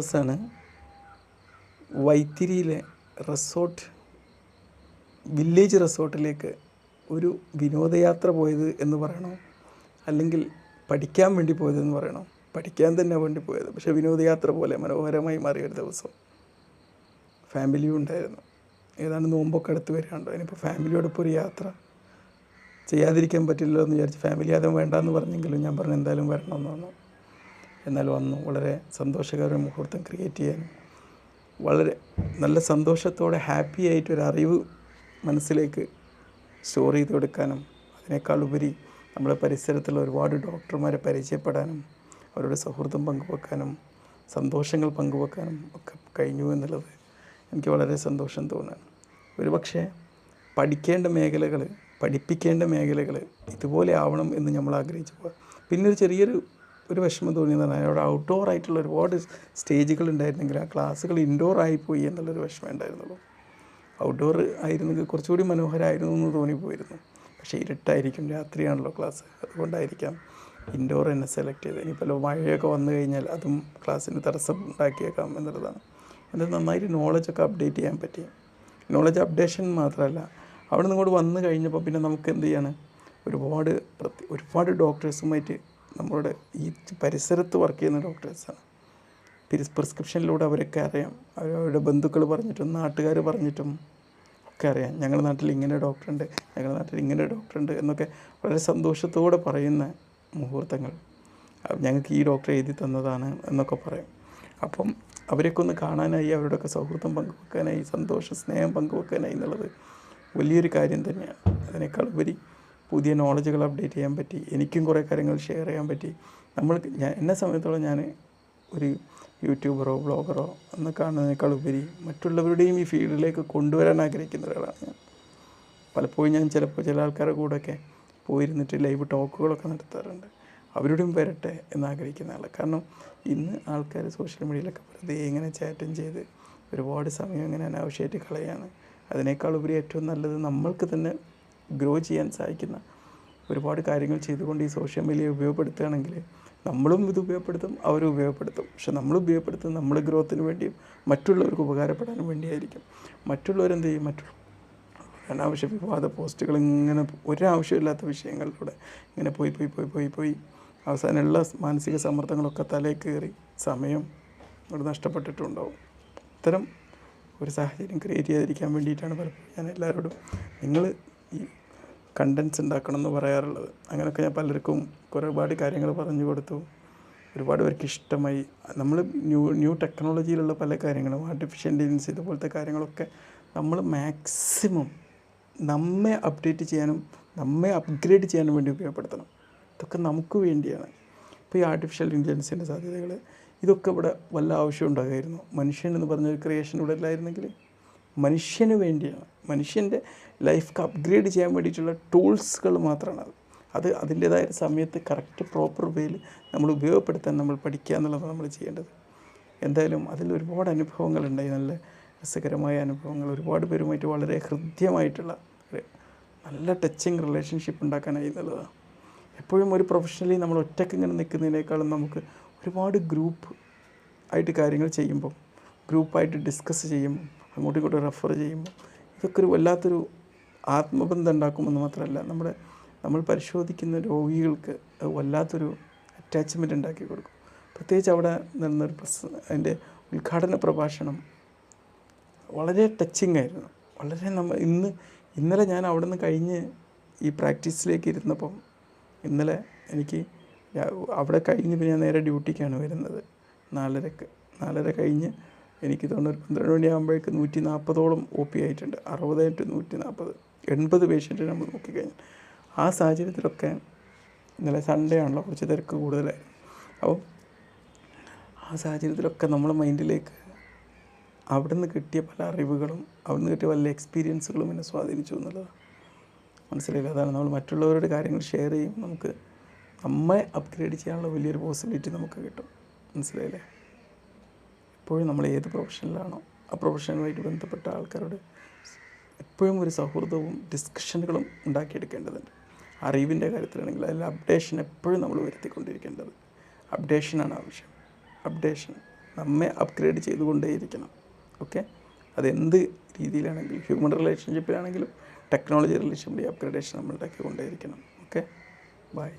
ദിവസമാണ് വൈത്തിരിയിലെ resort village റിസോർട്ടിലേക്ക് ഒരു വിനോദയാത്ര പോയത് എന്ന് പറയണോ? അല്ലെങ്കിൽ പഠിക്കാൻ വേണ്ടി പോയതെന്ന് പറയണോ? പഠിക്കാൻ തന്നെ വേണ്ടി പോയത്. പക്ഷേ വിനോദയാത്ര പോലെ മനോഹരമായി മാറിയ ഒരു ദിവസം ഫാമിലിയും ഉണ്ടായിരുന്നു. ഏതാണ്ട് നോമ്പൊക്കെ അടുത്ത് വരികയുണ്ടോ ഇനിയിപ്പോൾ ഫാമിലിയോടൊപ്പം ഒരു യാത്ര ചെയ്യാതിരിക്കാൻ പറ്റില്ലല്ലോ എന്ന് വിചാരിച്ച് ഫാമിലി അതും വേണ്ടാന്ന് പറഞ്ഞെങ്കിലും ഞാൻ പറഞ്ഞു എന്തായാലും വരണമെന്ന് പറഞ്ഞു. എന്നാൽ വന്നു. വളരെ സന്തോഷകരമായ മുഹൂർത്തം ക്രിയേറ്റ് ചെയ്യാൻ. വളരെ നല്ല സന്തോഷത്തോടെ ഹാപ്പി ആയിട്ടൊരു അറിവ് മനസ്സിലേക്ക് സ്റ്റോർ ചെയ്ത് കൊടുക്കാനും അതിനേക്കാൾ ഉപരി നമ്മുടെ പരിസരത്തുള്ള ഒരുപാട് ഡോക്ടർമാരെ പരിചയപ്പെടാനും അവരുടെ സൗഹൃദം പങ്കുവെക്കാനും സന്തോഷങ്ങൾ പങ്കുവെക്കാനും ഒക്കെ കഴിഞ്ഞു എന്നുള്ളത് എനിക്ക് വളരെ സന്തോഷം തോന്നുന്നു ഒരുപക്ഷെ പഠിക്കേണ്ട മേഖലകൾ പഠിപ്പിക്കേണ്ട മേഖലകൾ ഇതുപോലെ ആവണം എന്ന് നമ്മൾ ആഗ്രഹിച്ചു പോകാം പിന്നെ ഒരു ചെറിയൊരു ഒരു വിഷമം തോന്നിയതാണ് അവിടെ ഔട്ട്ഡോർ ആയിട്ടുള്ള ഒരുപാട് സ്റ്റേജുകൾ ഉണ്ടായിരുന്നെങ്കിൽ ആ ക്ലാസ്സുകൾ ഇൻഡോർ ആയിപ്പോയി എന്നുള്ളൊരു വിഷമം ഉണ്ടായിരുന്നുള്ളൂ. ഔട്ട്ഡോർ ആയിരുന്നെങ്കിൽ കുറച്ചുകൂടി മനോഹരമായിരുന്നു എന്ന് തോന്നിപ്പോയിരുന്നു. പക്ഷേ ഇരുട്ടായിരിക്കും രാത്രിയാണല്ലോ ക്ലാസ് അതുകൊണ്ടായിരിക്കാം ഇൻഡോർ എന്നെ സെലക്ട് ചെയ്തത്. ഇനിയിപ്പോൾ മഴയൊക്കെ വന്നു കഴിഞ്ഞാൽ അതും ക്ലാസ്സിന് തടസ്സം ഉണ്ടാക്കിയേക്കാം എന്നുള്ളതാണ്. എന്നിട്ട് നന്നായിട്ട് നോളജൊക്കെ അപ്ഡേറ്റ് ചെയ്യാൻ പറ്റി. നോളജ് അപ്ഡേഷൻ മാത്രമല്ല അവിടെ നിന്ന് ഇങ്ങോട്ട് വന്നു കഴിഞ്ഞപ്പോൾ പിന്നെ നമുക്ക് എന്ത് ചെയ്യാണ്? ഒരുപാട് പ്രത്യേക ഒരുപാട് ഡോക്ടേഴ്സുമായിട്ട് നമ്മളുടെ ഈ പരിസരത്ത് വർക്ക് ചെയ്യുന്ന ഡോക്ടേഴ്സാണ് പ്രിസ്ക്രിപ്ഷനിലൂടെ അവരൊക്കെ അറിയാം. അവരുടെ ബന്ധുക്കൾ പറഞ്ഞിട്ടും നാട്ടുകാർ പറഞ്ഞിട്ടും ഒക്കെ അറിയാം. ഞങ്ങളുടെ നാട്ടിൽ ഇങ്ങനെ ഡോക്ടറുണ്ട് ഞങ്ങളുടെ നാട്ടിൽ ഇങ്ങനെ ഡോക്ടറുണ്ട് എന്നൊക്കെ വളരെ സന്തോഷത്തോടെ പറയുന്ന മുഹൂർത്തങ്ങൾ. ഞങ്ങൾക്ക് ഈ ഡോക്ടർ എഴുതി തന്നതാണ് എന്നൊക്കെ പറയും. അപ്പം അവരൊക്കെ ഒന്ന് കാണാനായി അവരോടൊക്കെ സൗഹൃദം പങ്കുവെക്കാനായി സന്തോഷ സ്നേഹം പങ്കുവെക്കാനായി എന്നുള്ളത് വലിയൊരു കാര്യം തന്നെയാണ്. അതിനേക്കാൾ ഉപരി പുതിയ നോളജുകൾ അപ്ഡേറ്റ് ചെയ്യാൻ പറ്റി. എനിക്കും കുറേ കാര്യങ്ങൾ ഷെയർ ചെയ്യാൻ പറ്റി. നമ്മൾ ഞാൻ എന്നെ സംബന്ധിച്ചോളം ഞാൻ ഒരു യൂട്യൂബറോ ബ്ലോഗറോ എന്ന് കാണുന്നതിനേക്കാൾ ഉപരി മറ്റുള്ളവരുടെയും ഈ ഫീൽഡിലേക്ക് കൊണ്ടുവരാൻ ആഗ്രഹിക്കുന്ന ഒരാളാണ് ഞാൻ. പലപ്പോഴും ഞാൻ ചിലപ്പോൾ ചില ആൾക്കാരുടെ കൂടെയൊക്കെ പോയിരുന്നിട്ട് ലൈവ് ടോക്കുകളൊക്കെ നടത്താറുണ്ട്. അവരോടും വരട്ടെ എന്നാഗ്രഹിക്കുന്ന ആളാണ്. കാരണം ഇന്ന് ആൾക്കാർ സോഷ്യൽ മീഡിയയിലൊക്കെ വെറുതെ ഇങ്ങനെ ചാറ്റും ചെയ്ത് ഒരുപാട് സമയം ഇങ്ങനെ അനാവശ്യമായിട്ട് കളയാണ്. അതിനേക്കാൾ ഉപരി ഏറ്റവും നല്ലത് നമ്മൾക്ക് തന്നെ ഗ്രോ ചെയ്യാൻ സഹായിക്കുന്ന ഒരുപാട് കാര്യങ്ങൾ ചെയ്തുകൊണ്ട് ഈ സോഷ്യൽ മീഡിയ ഉപയോഗപ്പെടുത്തുകയാണെങ്കിൽ നമ്മളും ഇത് ഉപയോഗപ്പെടുത്തും അവരും ഉപയോഗപ്പെടുത്തും. പക്ഷെ നമ്മൾ ഉപയോഗപ്പെടുത്തുന്നത് നമ്മുടെ ഗ്രോത്തിന് വേണ്ടിയും മറ്റുള്ളവർക്ക് ഉപകാരപ്പെടാനും വേണ്ടിയായിരിക്കും. മറ്റുള്ളവരെന്ത് ചെയ്യും? മറ്റുള്ള അനാവശ്യ വിവാദ പോസ്റ്റുകൾ ഇങ്ങനെ ഒരാവശ്യമില്ലാത്ത വിഷയങ്ങളിലൂടെ ഇങ്ങനെ പോയി പോയി പോയി പോയി പോയി അവസാനമുള്ള മാനസിക സമ്മർദ്ദങ്ങളൊക്കെ തലേ കയറി സമയം ഇവിടെ നഷ്ടപ്പെട്ടിട്ടുണ്ടാവും. ഇത്തരം ഒരു സാഹചര്യം ക്രിയേറ്റ് ചെയ്തിരിക്കാൻ വേണ്ടിയിട്ടാണ് പലപ്പോഴും ഞാൻ എല്ലാവരോടും നിങ്ങൾ ഈ കണ്ടൻസ് ഉണ്ടാക്കണം എന്ന് പറയാറുള്ളത്. അങ്ങനെയൊക്കെ ഞാൻ പലർക്കും ഒരുപാട് കാര്യങ്ങൾ പറഞ്ഞു കൊടുത്തു. ഒരുപാട് പേർക്ക് ഇഷ്ടമായി. നമ്മൾ ന്യൂ ന്യൂ ടെക്നോളജിയിലുള്ള പല കാര്യങ്ങളും ആർട്ടിഫിഷ്യൽ ഇന്റലിജൻസ് ഇതുപോലത്തെ കാര്യങ്ങളൊക്കെ നമ്മൾ മാക്സിമം നമ്മെ അപ്ഡേറ്റ് ചെയ്യാനും നമ്മെ അപ്ഗ്രേഡ് ചെയ്യാനും വേണ്ടി ഉപയോഗപ്പെടുത്തണം. ഇതൊക്കെ നമുക്ക് വേണ്ടിയാണ്. ഇപ്പോൾ ഈ ആർട്ടിഫിഷ്യൽ ഇന്റലിജൻസിന്റെ സാധ്യതകൾ ഇതൊക്കെ ഇവിടെ വല്ല ആവശ്യം ഉണ്ടാകുമായിരുന്നു മനുഷ്യൻ എന്ന് പറഞ്ഞൊരു ക്രിയേഷൻ ഇവിടെ ഇല്ലായിരുന്നെങ്കിൽ മനുഷ്യന് വേണ്ടിയാണ് മനുഷ്യന്റെ ലൈഫ് അപ്ഗ്രേഡ് ചെയ്യാൻ വേണ്ടിയിട്ടുള്ള ടൂൾസുകൾ മാത്രമാണ് അത്. അത് അതിന്റേതായ സമയത്ത് കറക്റ്റ് പ്രോപ്പർ വേയിൽ നമ്മൾ ഉപയോഗപ്പെടുത്താൻ നമ്മൾ പഠിക്കുക എന്നുള്ളതാണ് നമ്മൾ ചെയ്യേണ്ടത്. എന്തായാലും അതിൽ ഒരുപാട് അനുഭവങ്ങളുണ്ടായി നല്ല രസകരമായ അനുഭവങ്ങൾ ഒരുപാട് പേരുമായിട്ട് വളരെ ഹൃദ്യമായിട്ടുള്ള ഒരു നല്ല ടച്ചിങ് റിലേഷൻഷിപ്പ് ഉണ്ടാക്കാനായി എന്നുള്ളതാണ്. എപ്പോഴും ഒരു പ്രൊഫഷണലി നമ്മൾ ഒറ്റയ്ക്ക് ഇങ്ങനെ നിൽക്കുന്നതിനേക്കാളും നമുക്ക് ഒരുപാട് ഗ്രൂപ്പ് ആയിട്ട് കാര്യങ്ങൾ ചെയ്യുമ്പം ഗ്രൂപ്പായിട്ട് ഡിസ്കസ് ചെയ്യുമ്പം അങ്ങോട്ടും ഇങ്ങോട്ടും റെഫർ ചെയ്യുമ്പോൾ ഇതൊക്കെ ഒരു വല്ലാത്തൊരു ആത്മബന്ധം ഉണ്ടാക്കുമെന്ന് മാത്രമല്ല നമ്മുടെ നമ്മൾ പരിശോധിക്കുന്ന രോഗികൾക്ക് അത് വല്ലാത്തൊരു അറ്റാച്ച്മെന്റ് ഉണ്ടാക്കി കൊടുക്കും. പ്രത്യേകിച്ച് അവിടെ നടന്നൊരു പ്രസ അതിന്റെ ഉദ്ഘാടന പ്രഭാഷണം വളരെ ടച്ചിങ് ആയിരുന്നു. വളരെ നമ്മൾ ഇന്ന് ഇന്നലെ ഞാൻ അവിടെ നിന്ന് കഴിഞ്ഞ് ഈ പ്രാക്ടീസിലേക്ക് ഇരുന്നപ്പം ഇന്നലെ എനിക്ക് അവിടെ കഴിഞ്ഞ് പിന്നെ ഞാൻ നേരെ ഡ്യൂട്ടിക്കാണ് വരുന്നത്. നാലരക്ക് നാലര കഴിഞ്ഞ് എനിക്ക് തോന്നുന്നു ഒരു പന്ത്രണ്ട് മണിയാകുമ്പോഴേക്ക് നൂറ്റി നാൽപ്പതോളം ഒ പി ആയിട്ടുണ്ട്. അറുപത് ടു നൂറ്റി നാൽപ്പത് എൺപത് പേഷ്യന്റ് നമ്മൾ നോക്കിക്കഴിഞ്ഞാൽ ആ സാഹചര്യത്തിലൊക്കെ ഇന്നലെ സൺഡേ ആണല്ലോ കുറച്ച് തിരക്ക് കൂടുതലായി അപ്പോൾ ആ സാഹചര്യത്തിലൊക്കെ നമ്മളെ മൈൻഡിലേക്ക് അവിടെ നിന്ന് കിട്ടിയ പല അറിവുകളും അവിടെ നിന്ന് കിട്ടിയ പല എക്സ്പീരിയൻസുകളും എന്നെ സ്വാധീനിച്ചു എന്നുള്ളതാണ്. മനസ്സിലായില്ല? അതാണ് നമ്മൾ മറ്റുള്ളവരുടെ കാര്യങ്ങൾ ഷെയർ ചെയ്യും നമുക്ക് നമ്മെ അപ്ഗ്രേഡ് ചെയ്യാനുള്ള വലിയൊരു പോസിബിലിറ്റി നമുക്ക് കിട്ടും. മനസ്സിലായില്ലേ? എപ്പോഴും നമ്മൾ ഏത് പ്രൊഫഷനിലാണോ ആ പ്രൊഫഷനുമായിട്ട് ബന്ധപ്പെട്ട ആൾക്കാരോട് എപ്പോഴും ഒരു സൗഹൃദവും ഡിസ്കഷനുകളും ഉണ്ടാക്കിയെടുക്കേണ്ടതുണ്ട്. അറിവിന്റെ കാര്യത്തിലാണെങ്കിൽ അതിൽ അപ്ഡേഷൻ എപ്പോഴും നമ്മൾ വരുത്തിക്കൊണ്ടിരിക്കേണ്ടത്. അപ്ഡേഷനാണ് ആവശ്യം. അപ്ഡേഷൻ നമ്മെ അപ്ഗ്രേഡ് ചെയ്തുകൊണ്ടേയിരിക്കണം. ഓക്കെ അതെന്ത് രീതിയിലാണെങ്കിലും ഹ്യൂമൻ റിലേഷൻഷിപ്പിലാണെങ്കിലും ടെക്നോളജി റിലേഷൻഷിപ്പിന്റെ അപ്ഗ്രേഡേഷൻ നമ്മൾ ഉണ്ടാക്കിക്കൊണ്ടേയിരിക്കണം. Okay bye